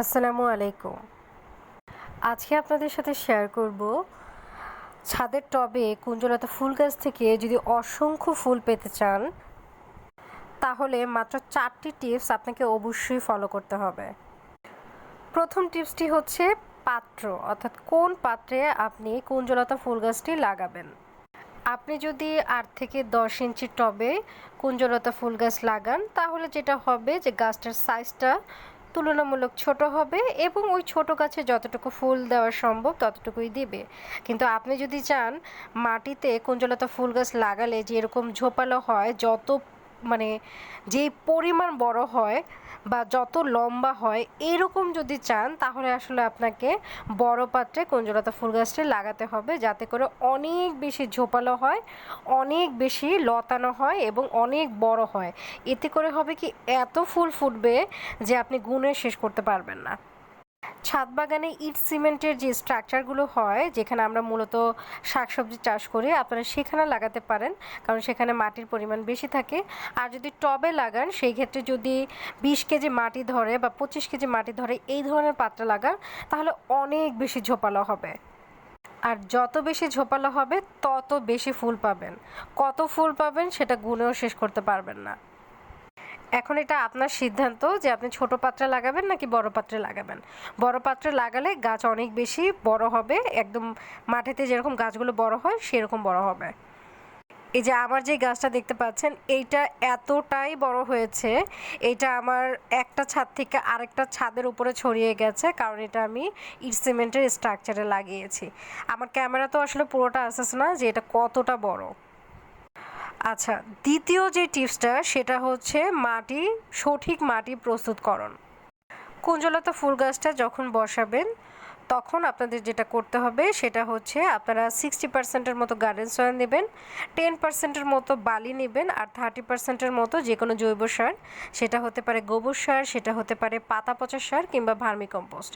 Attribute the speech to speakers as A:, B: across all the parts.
A: আসসালামু আলাইকুম। আজকে আপনাদের সাথে শেয়ার করব ছাদের টবে কুঞ্জলতা ফুল গাছ থেকে যদি অসংখ্য ফুল পেতে চান, তাহলে মাত্র চারটি টিপস আপনাকে অবশ্যই ফলো করতে হবে। প্রথম টিপসটি হচ্ছে পাত্র, অর্থাৎ কোন পাত্রে আপনি কুঞ্জলতা ফুল গাছটি লাগাবেন। আপনি যদি আট থেকে দশ ইঞ্চি টবে কুঞ্জলতা ফুল গাছ লাগান, তাহলে যেটা হবে যে গাছটার সাইজটা তুলনামূলক ছোট হবে এবং ওই ছোট গাছে যতটুকু ফুল দেওয়া সম্ভব ততটুকুই দেবে। কিন্তু আপনি যদি চান মাটিতে কুঞ্জলতা ফুল গাছ লাগালে যেরকম ঝোপালো হয়, যত মানে যেই পরিমাণ বড় হয় বা যত লম্বা হয় এরকম যদি চান, তাহলে আসলে আপনাকে বড় পাত্রে কুঞ্জলতা ফুল গাছটি লাগাতে হবে। যাতে করে অনেক বেশি ঝোপালো হয়, অনেক বেশি লতানো হয় এবং অনেক বড় হয়। এতে করে হবে কি এত ফুল ফুটবে যে আপনি গুনে শেষ করতে পারবেন না। ছাদ বাগানে ইট সিমেন্টের যে স্ট্রাকচারগুলো হয়, যেখানে আমরা মূলত শাকসবজি চাষ করি, আপনারা সেখানে লাগাতে পারেন, কারণ সেখানে মাটির পরিমাণ বেশি থাকে। আর যদি টবে লাগান, সেই ক্ষেত্রে যদি বিশ কেজি মাটি ধরে বা পঁচিশ কেজি মাটি ধরে এই ধরনের পাত্র লাগান, তাহলে অনেক বেশি ঝোপালো হবে। আর যত বেশি ঝোপালো হবে, তত বেশি ফুল পাবেন। কত ফুল পাবেন, সেটা গুনেও শেষ করতে পারবেন না। এখন এটা আপনার সিদ্ধান্ত যে আপনি ছোট পাত্রে লাগাবেন নাকি বড় পাত্রে লাগাবেন? বড় পাত্রে লাগালে গাছ অনেক বেশি বড় হবে, একদম মাটিতে যেরকম গাছগুলো বড় হয়, সেরকম বড় হবে। এই যে আমার যে গাছটা দেখতে পাচ্ছেন, এইটা এতটাই বড় হয়েছে, এটা আমার একটা ছাদ থেকে আরেকটা ছাদের উপরে ছড়িয়ে গেছে, কারণ এটা আমি ইট সিমেন্টের স্ট্রাকচারে লাগিয়েছি। আমার ক্যামেরা তো আসলে পুরোটা আসছে না যে এটা কতটা বড়। আচ্ছা দ্বিতীয় যে টিপসটা, সেটা হচ্ছে মাটি, সঠিক মাটি প্রস্তুতকরণ। কুঞ্জলতা ফুল গাছটা যখন বসাবেন তখন আপনাদের যেটা করতে হবে সেটা হচ্ছে আপনারা সিক্সটি পার্সেন্টের মতো গার্ডেন সয়েল নেবেন টেন পার্সেন্টের মতো বালি নেবেন আর থার্টি পার্সেন্টের মতো যে কোনো জৈব সার। সেটা হতে পারে গোবর সার, সেটা হতে পারে পাতা পচা সার কিংবা ভার্মি কম্পোস্ট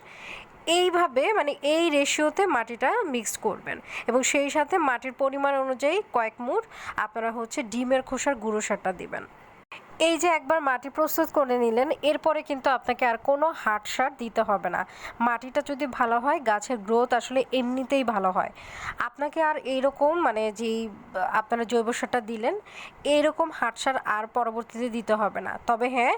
A: এইভাবে মানে এই রেশিওতে মাটিটা মিক্সড করবেন এবং সেই সাথে মাটির পরিমাণ অনুযায়ী কয়েক মুঠ আপনারা হচ্ছে ডিমের খোসার গুঁড়ো সারটা দিবেন। এই যে একবার মাটি প্রস্তুত করে নিলেন, এরপরে কিন্তু আপনাকে আর কোনো হাট সার দিতে হবে না। মাটিটা যদি ভালো হয়, গাছের গ্রোথ আসলে এমনিতেই ভালো হয়। আপনাকে আর এইরকম মানে যেই, আপনারা জৈব সারটা দিলেন, এইরকম হাট সার আর পরবর্তীতে দিতে হবে না। তবে হ্যাঁ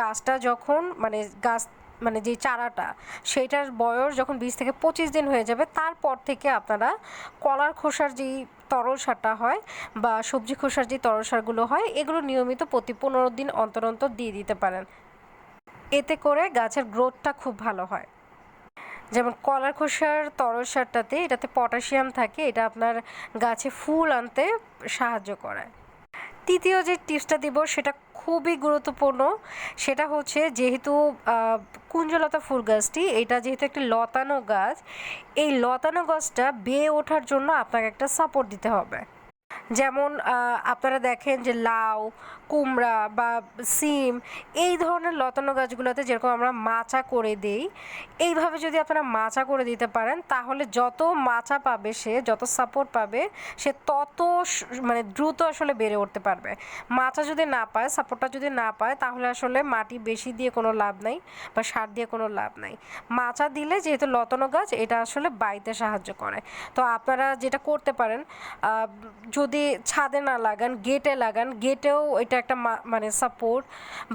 A: গাছটা যখন মানে গাছ মানে যে চারাটা, সেইটার বয়স যখন বিশ থেকে পঁচিশ দিন হয়ে যাবে, তারপর থেকে আপনারা কলার খোসার যেই তরল সারটা হয় বা সবজি খোসার যে তরল সারগুলো হয়, এগুলো নিয়মিত প্রতি পনেরো দিন অন্তর অন্তর দিয়ে দিতে পারেন। এতে করে গাছের গ্রোথটা খুব ভালো হয়। যেমন কলার খোসার তরল সারটাতে এটাতে পটাশিয়াম থাকে, এটা আপনার গাছে ফুল আনতে সাহায্য করে। তৃতীয় যে টিপসটা দিব সেটা খুবই গুরুত্বপূর্ণ, সেটা হচ্ছে যেহেতু কুঞ্জলতা ফুল গাছটি, এটা যেহেতু একটি লতানো গাছ, এই লতানো গাছটা বেয়ে ওঠার জন্য আপনাকে একটা সাপোর্ট দিতে হবে। যেমন আপনারা দেখেন যে লাউ কুমড়া বা সিম, এই ধরনের লতানো গাছগুলোতে যেরকম আমরা মাচা করে দেই, এইভাবে যদি আপনারা মাচা করে দিতে পারেন, তাহলে যত মাচা পাবে সে, যত সাপোর্ট পাবে, সে তত মানে দ্রুত আসলে বেড়ে উঠতে পারবে। মাচা যদি না পায় সাপোর্টটা যদি না পায়, তাহলে আসলে মাটি বেশি দিয়ে কোনো লাভ নাই বা সার দিয়ে কোনো লাভ নাই। মাচা দিলে যেহেতু লতানো গাছ, এটা আসলে বাইতে সাহায্য করে। তো আপনারা যেটা করতে পারেন যদি ছাদে না লাগান, গেটে লাগান, গেটেও এটা একটা মানে সাপোর্ট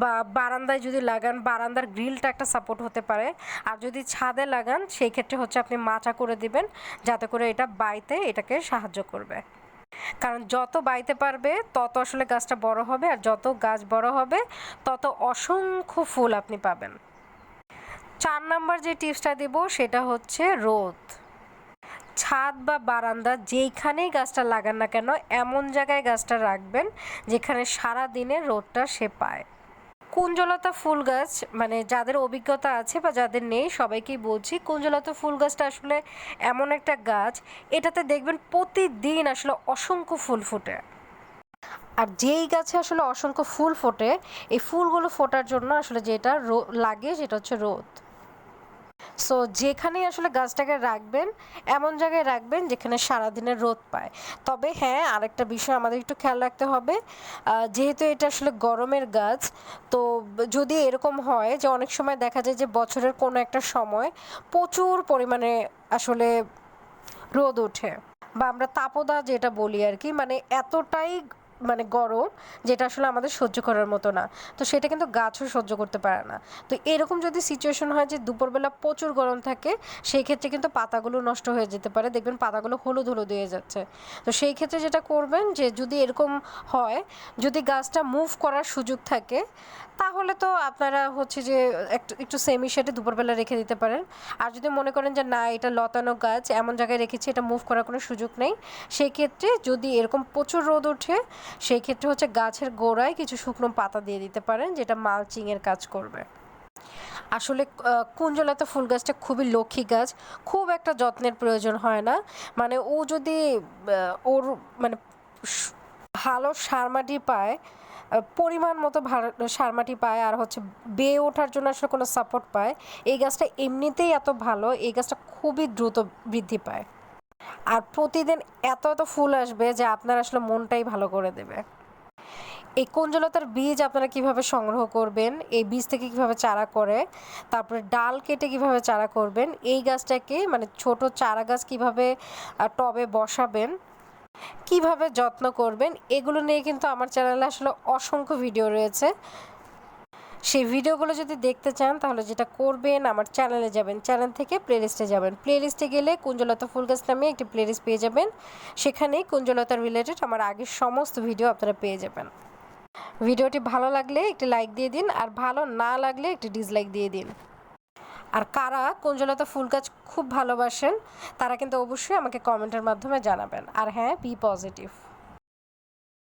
A: বা বারান্দায় যদি লাগান, বারান্দার গ্রিলটা একটা সাপোর্ট হতে পারে। আর যদি ছাদে লাগান, সেই ক্ষেত্রে হচ্ছে আপনি মাচা করে দিবেন, যাতে করে এটা বাইতে এটাকে সাহায্য করবে। কারণ যত বাইতে পারবে, তত আসলে গাছটা বড় হবে, আর যত গাছ বড় হবে, তত অসংখ্য ফুল আপনি পাবেন। চার নাম্বার যে টিপসটা দেব, সেটা হচ্ছে রোদ। ছাদ বা বারান্দা যেইখানেই গাছটা লাগান না কেন, এমন জায়গায় গাছটা রাখবেন যেখানে সারা দিনে রোদটা সে পায়। কুঞ্জলতা ফুল গাছ মানে যাদের অভিজ্ঞতা আছে বা যাদের নেই, সবাইকেই বলছি, কুঞ্জলতা ফুল গাছটা আসলে এমন একটা গাছ, এটাতে দেখবেন প্রতিদিন আসলে অসংখ্য ফুল ফোটে। আর যেই গাছে আসলে অসংখ্য ফুল ফোটে, এই ফুলগুলো ফোটার জন্য আসলে যেটা লাগে সেটা হচ্ছে রোদ। সো যেখানেই আসলে গাছটাকে রাখবেন, এমন জায়গায় রাখবেন যেখানে সারাদিনের রোদ পায়। তবে হ্যাঁ আরেকটা বিষয় আমাদের একটু খেয়াল রাখতে হবে যেহেতু এটা আসলে গরমের গাছ, তো যদি এরকম হয় যে অনেক সময় দেখা যায় যে বছরের কোনো একটা সময় প্রচুর পরিমাণে আসলে রোদ ওঠে বা আমরা তাপদা যেটা বলি আর কি মানে এতটাই মানে গরম, যেটা আসলে আমাদের সহ্য করার মতো না। তো সেটা কিন্তু গাছও সহ্য করতে পারে না। তো এরকম যদি সিচুয়েশন হয় যে দুপুরবেলা প্রচুর গরম থাকে, সেই ক্ষেত্রে কিন্তু পাতাগুলো নষ্ট হয়ে যেতে পারে। দেখবেন পাতাগুলো হলুদ হলুদ হয়ে যাচ্ছে। তো সেই ক্ষেত্রে যেটা করবেন যে যদি এরকম হয়, যদি গাছটা মুভ করার সুযোগ থাকে, তাহলে তো আপনারা হচ্ছে যে একটু একটু সেমি শেডে দুপুরবেলা রেখে দিতে পারেন। আর যদি মনে করেন যে না, এটা লতানো গাছ, এমন জায়গায় রেখেছি, এটা মুভ করার কোনো সুযোগ নেই, সেই ক্ষেত্রে যদি এরকম প্রচুর রোদ ওঠে সেই ক্ষেত্রে হচ্ছে গাছের গোড়ায় কিছু শুকনো পাতা দিয়ে দিতে পারেন, যেটা মালচিংয়ের কাজ করবে। আসলে কুঞ্জলতা ফুল গাছটা খুবই লক্ষ্মী গাছ, খুব একটা যত্নের প্রয়োজন হয় না। মানে ও যদি ওর মানে ভালো সার মাটি পায় পরিমাণ মতো ভার- সার মাটি পায় আর হচ্ছে বেয়ে ওঠার জন্য আসলে কোনো সাপোর্ট পায়, এই গাছটা এমনিতেই এত ভালো, এই গাছটা খুবই দ্রুত বৃদ্ধি পায়। আর প্রতিদিন এত এত ফুল আসবে যে আপনার আসলে মনটাই ভালো করে দেবে। এই কুঞ্জলতার বীজ আপনারা কীভাবে সংগ্রহ করবেন, এই বীজ থেকে কীভাবে চারা করে, তারপরে ডাল কেটে কীভাবে চারা করবেন, এই গাছটাকে মানে ছোট চারা গাছ কীভাবে টবে বসাবেন, কীভাবে যত্ন করবেন, এগুলো নিয়ে কিন্তু আমার চ্যানেলে আসলে অসংখ্য ভিডিও রয়েছে। সেই ভিডিওগুলো যদি দেখতে চান, তাহলে যেটা করবেন, আমার চ্যানেলে যাবেন চ্যানেল থেকে প্লেলিস্টে যাবেন। প্লেলিস্টে গেলে কুঞ্জলতা ফুল গাছ নামে একটি প্লেলিস্ট পেয়ে যাবেন। সেখানে কুঞ্জলতা রিলেটেড আমার আগের সমস্ত ভিডিও আপনারা পেয়ে যাবেন। ভিডিওটি ভালো লাগলে একটি লাইক দিয়ে দিন, আর ভালো না লাগলে একটি ডিসলাইক দিয়ে দিন। আর কারা কুঞ্জলতা ফুল গাছ খুব ভালোবাসেন, তারা কিন্তু অবশ্যই আমাকে কমেন্টের মাধ্যমে জানাবেন। আর হ্যাঁ বি পজিটিভ